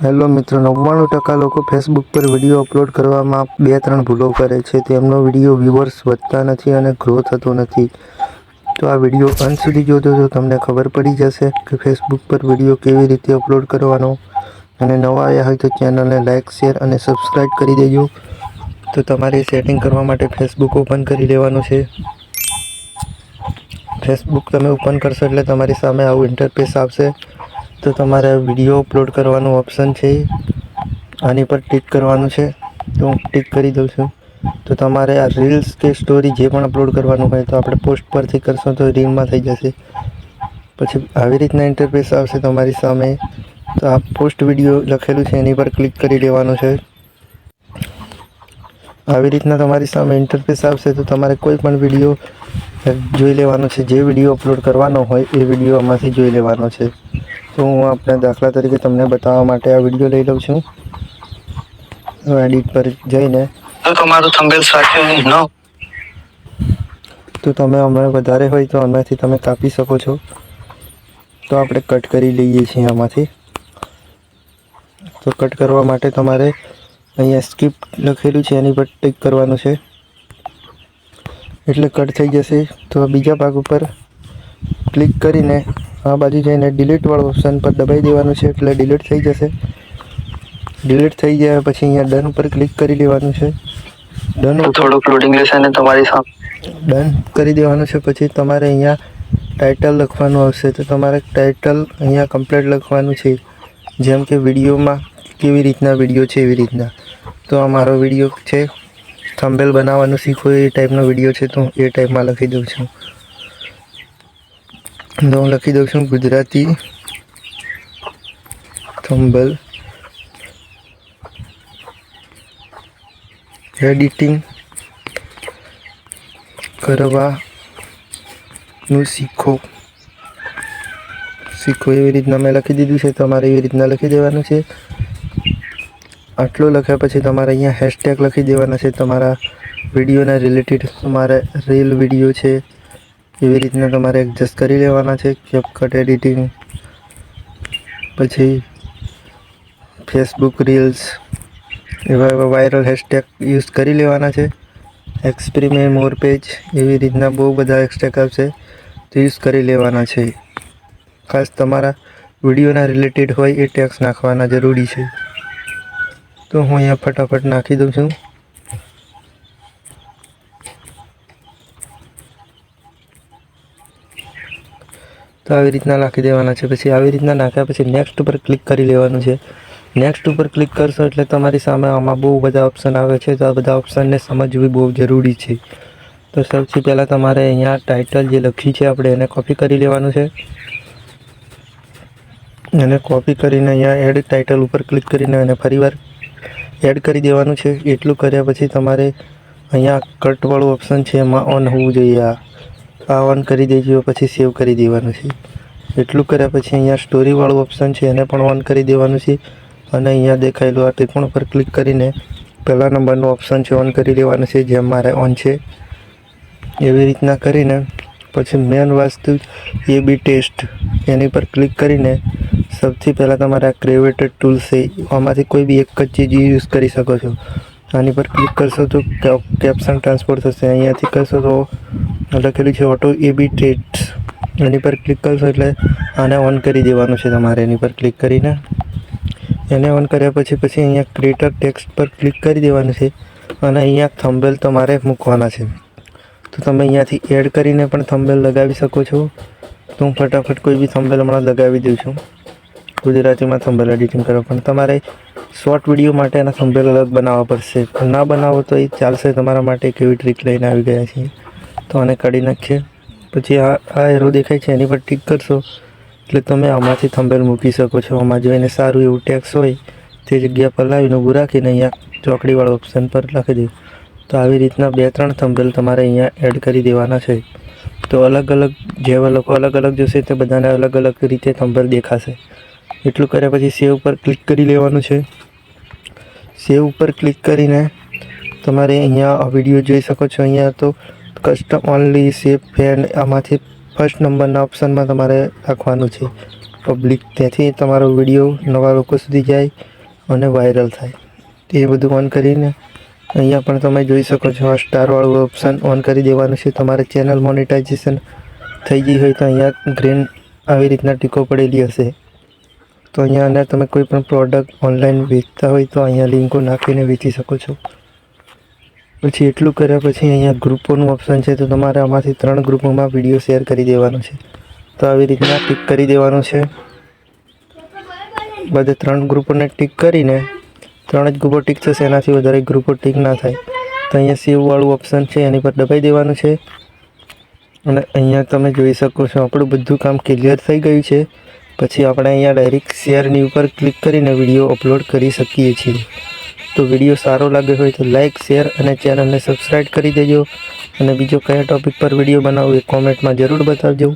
Hello મિત્રો, નવ્વાણું ટકા લોકો ફેસબુક પર વીડિયો અપલોડ કરવામાં બે ત્રણ ભૂલો કરે છે. તેમનો વીડિયો વ્યૂવર્સ વધતા નથી અને ગ્રો થતો નથી. તો આ વીડિયો અંત સુધી જોજો તો તમને ખબર પડી જશે કે ફેસબુક પર વીડિયો કેવી રીતે અપલોડ કરવાનો. અને નવા આવ્યા હોય તો ચેનલને લાઇક શેર અને સબસ્ક્રાઈબ કરી દેજો. તો તમારે સેટિંગ કરવા માટે ફેસબુક ઓપન કરી લેવાનું છે. ફેસબુક તમે ઓપન કરશો એટલે તમારી સામે આવું ઇન્ટરફેસ આવશે. તો તમારે વીડિયો અપલોડ કરવાનું ઓપ્શન છે. આની પર ટિક કરવાનું છે. તો હું ટિક કરી દઉં છું. તો તમારે આ રીલ્સ કે સ્ટોરી જે પણ અપલોડ કરવાનું હોય તો આપણે પોસ્ટ પરથી કરશો તો રીલમાં થઈ જશે. પછી આવી રીતના ઇન્ટરફેસ આવશે તમારી સામે. તો આ પોસ્ટ વીડિયો લખેલું છે, એની પર ક્લિક કરી લેવાનું છે. આવી રીતના તમારી સામે ઇન્ટરફેસ આવશે તો તમારે કોઈ પણ વીડિયો જોઈ લેવાનો છે. જે વીડિયો અપલોડ કરવાનો હોય એ વીડિયો આમાંથી જોઈ લેવાનો છે. તો હું આપણે દાખલા તરીકે તમને બતાવવા માટે આ વીડિયો લઈ લઉં છું. એડિટ પર જઈને. તો તમારું થંબેલ સાચું ન તો તમે અમે વધારે હોય તો આમાંથી તમે કાપી શકો છો. તો આપણે કટ કરી લઈએ છીએ આમાંથી. તો કટ કરવા માટે તમારે અહીંયા સ્ક્રિપ્ટ લખેલું છે એની પર ટિક કરવાનું છે. એટલે કટ થઈ જશે. તો બીજા ભાગ ઉપર ક્લિક કરીને આ બાજુ જઈને ડિલીટ વાળો ઓપ્શન પર દબાઈ દેવાનું છે એટલે ડિલીટ થઈ જશે. ડિલીટ થઈ જાય પછી અહીંયા ડન ઉપર ક્લિક કરી લેવાનું છે. ડન થોડુંક લોડિંગ લેશે અને તમારી સામે. ડન કરી દેવાનું છે પછી તમારે અહીંયા ટાઇટલ લખવાનું આવશે. તો તમારે ટાઇટલ અહીંયા કમ્પ્લીટ લખવાનું છે. જેમ કે વિડીયોમાં કેવી રીતના વીડિયો છે એવી રીતના. તો આ મારો વીડિયો છે. થંબેલ બનાવવાનું શીખો એ ટાઈપનો વીડિયો છે તો એ ટાઈપમાં લખી દઉં છું. તો હું લખી દઉં છું ગુજરાતી થંબલ એડિટિંગ કરવાનું શીખો. શીખો એવી રીતના મેં લખી દીધું છે, તમારે એવી રીતના લખી દેવાનું છે. આટલું લખ્યા પછી તમારે અહીંયા હેશટેગ લખી દેવાના છે, તમારા વિડીયોના રિલેટેડ તમારે રીલ વીડિયો છે. એવી રીતના તમારે એડજસ્ટ કરી લેવાના છે કેપકટ એડિટિંગ પછી ફેસબુક રીલ્સ એવા એવા વાયરલ હેશટેગ યુઝ કરી લેવાના છે. એક્સપેરિમેન્ટ મોર પેજ એવી રીતના બહુ બધા હેશટેગ આવશે તો યુઝ કરી લેવાના છે. ખાસ તમારા વિડીયોના રિલેટેડ હોય એ ટેક્સ નાખવાના જરૂરી છે. તો હું અહીંયા ફટાફટ નાખી દઉં છું. તો આવી રીતના નાખી દેવાના છે. પછી આવી રીતના નાખ્યા પછી નેક્સ્ટ ઉપર ક્લિક કરી લેવાનું છે. નેક્સ્ટ ઉપર ક્લિક કરશો એટલે તમારી સામે આમાં બહુ બધા ઓપ્શન આવે છે. તો આ બધા ઓપ્શનને સમજવી બહુ જરૂરી છે. તો સૌથી પહેલાં તમારે અહીંયા ટાઇટલ જે લખ્યું છે, આપણે એને કોપી કરી લેવાનું છે. એને કોપી કરીને અહીંયા એડ ટાઇટલ ઉપર ક્લિક કરીને એને ફરીવાર એડ કરી દેવાનું છે. એટલું કર્યા પછી તમારે અહીંયા કટવાળું ઓપ્શન છે, એમાં ઓન હોવું જોઈએ આ. આ ઓન કરી દેજો, પછી સેવ કરી દેવાનું છે. એટલું કર્યા પછી અહીંયા સ્ટોરીવાળું ઓપ્શન છે, એને પણ ઓન કરી દેવાનું છે. અને અહીંયા દેખાયેલું આ ત્રિકોણ પર ક્લિક કરીને પહેલા નંબરનું ઓપ્શન છે ઓન કરી દેવાનું છે, જેમ મારે ઓન છે. એવી રીતના કરીને પછી મેન વસ્તુ એ બી ટેસ્ટ એની પર ક્લિક કરીને સૌથી પહેલાં તમારે આ ક્રિએટેડ ટૂલ છે, આમાંથી કોઈ બી એક જ ચીજ યુઝ કરી શકો છો. આની પર ક્લિક કરશો તો કેપ્શન ટ્રાન્સફર થશે. અહીંયાથી કરશો તો લખેલું છે ઓટો એ બી એની પર ક્લિક કરશો એટલે આને ઓન કરી દેવાનું છે તમારે. એની પર ક્લિક કરીને એને ઓન કર્યા પછી પછી અહીંયા ક્રિએટર ટેક્સ્ટ પર ક્લિક કરી દેવાનું છે અને અહીંયા થંબેલ તમારે મૂકવાના છે. તો તમે અહીંયાથી એડ કરીને પણ થંબેલ લગાવી શકો છો. તો હું ફટાફટ કોઈ બી થંબેલ હમણાં લગાવી દઉં છું. ગુજરાતીમાં થંબેલ એડિટિંગ કરો. પણ તમારે શોર્ટ વીડિયો માટે એના થંબેલ અલગ બનાવવા પડશે. ના બનાવો તો એ ચાલશે તમારા માટે કેવી ટ્રીક લઈને આવી ગયા છીએ. તો આને કાઢી નાખીએ. પછી આ આ એરો દેખાય છે, એની પર ટીક કરશો. એટલે તમે આમાંથી થંબેલ મૂકી શકો છો. આમાં જોઈને સારું એવું ટેક્સ હોય, તે જગ્યા પર લાવીને ઊભું રાખીને અહીંયા ચોકડીવાળા ઓપ્શન પર લખી દઉં તો આવી રીતના બે ત્રણ થંબેલ તમારે અહીંયા એડ કરી દેવાના છે. તો અલગ અલગ જેવા લોકો અલગ અલગ જોશે તે બધાને અલગ અલગ રીતે થંબેલ દેખાશે. એટલું કર્યા પછી સેવ ઉપર ક્લિક કરી લેવાનું છે. સેવ ઉપર ક્લિક કરીને તમારે અહીંયા વીડિયો જોઈ શકો છો. અહીંયા તો કસ્ટમ ઓનલી સેફ ફેન્ડ આમાંથી ફર્સ્ટ નંબરના ઓપ્શનમાં તમારે રાખવાનું છે. પબ્લિક ત્યાંથી તમારો વીડિયો નવા લોકો સુધી જાય અને વાયરલ થાય. તે બધું ઓન કરીને અહીંયા પણ તમે જોઈ શકો છો, આ સ્ટારવાળું ઓપ્શન ઓન કરી દેવાનું છે. તમારે ચેનલ મોનિટાઇઝેશન થઈ ગઈ હોય તો અહીંયા ગ્રીન આવી રીતના ટીકો પડેલી હશે. તો અહીંયા તમે કોઈ પણ પ્રોડક્ટ ઓનલાઈન વેચતા હોય તો અહીંયા લિંકો નાખીને વેચી શકો છો. પછી એટલું કર્યા પછી અહીંયા ગ્રુપોનું ઓપ્શન છે, તો તમારે આમાંથી ત્રણ ગ્રુપોમાં વીડિયો શેર કરી દેવાનો છે. તો આવી રીતના ટિક કરી દેવાનું છે. બધે ત્રણ ગ્રુપોને ટિક કરીને ત્રણ જ ગ્રુપો ટિક થશે, એનાથી વધારે ગ્રુપો ટિક ના થાય. તો અહીંયા સેવવાળું ઓપ્શન છે, એની પર દબાઈ દેવાનું છે. અને અહીંયા તમે જોઈ શકો છો, આપણું બધું કામ ક્લિયર થઈ ગયું છે. પછી આપણે અહીંયા ડાયરેક્ટ શેરની ઉપર ક્લિક કરીને વીડિયો અપલોડ કરી શકીએ છીએ. તો વીડિયો સારો લાગ્યો હોય તો લાઇક શેર અને ચેનલને સબસ્ક્રાઈબ કરી દેજો. અને બીજો કયા ટોપિક પર વીડિયો બનાવવો એ કોમેન્ટમાં જરૂર બતાવજો.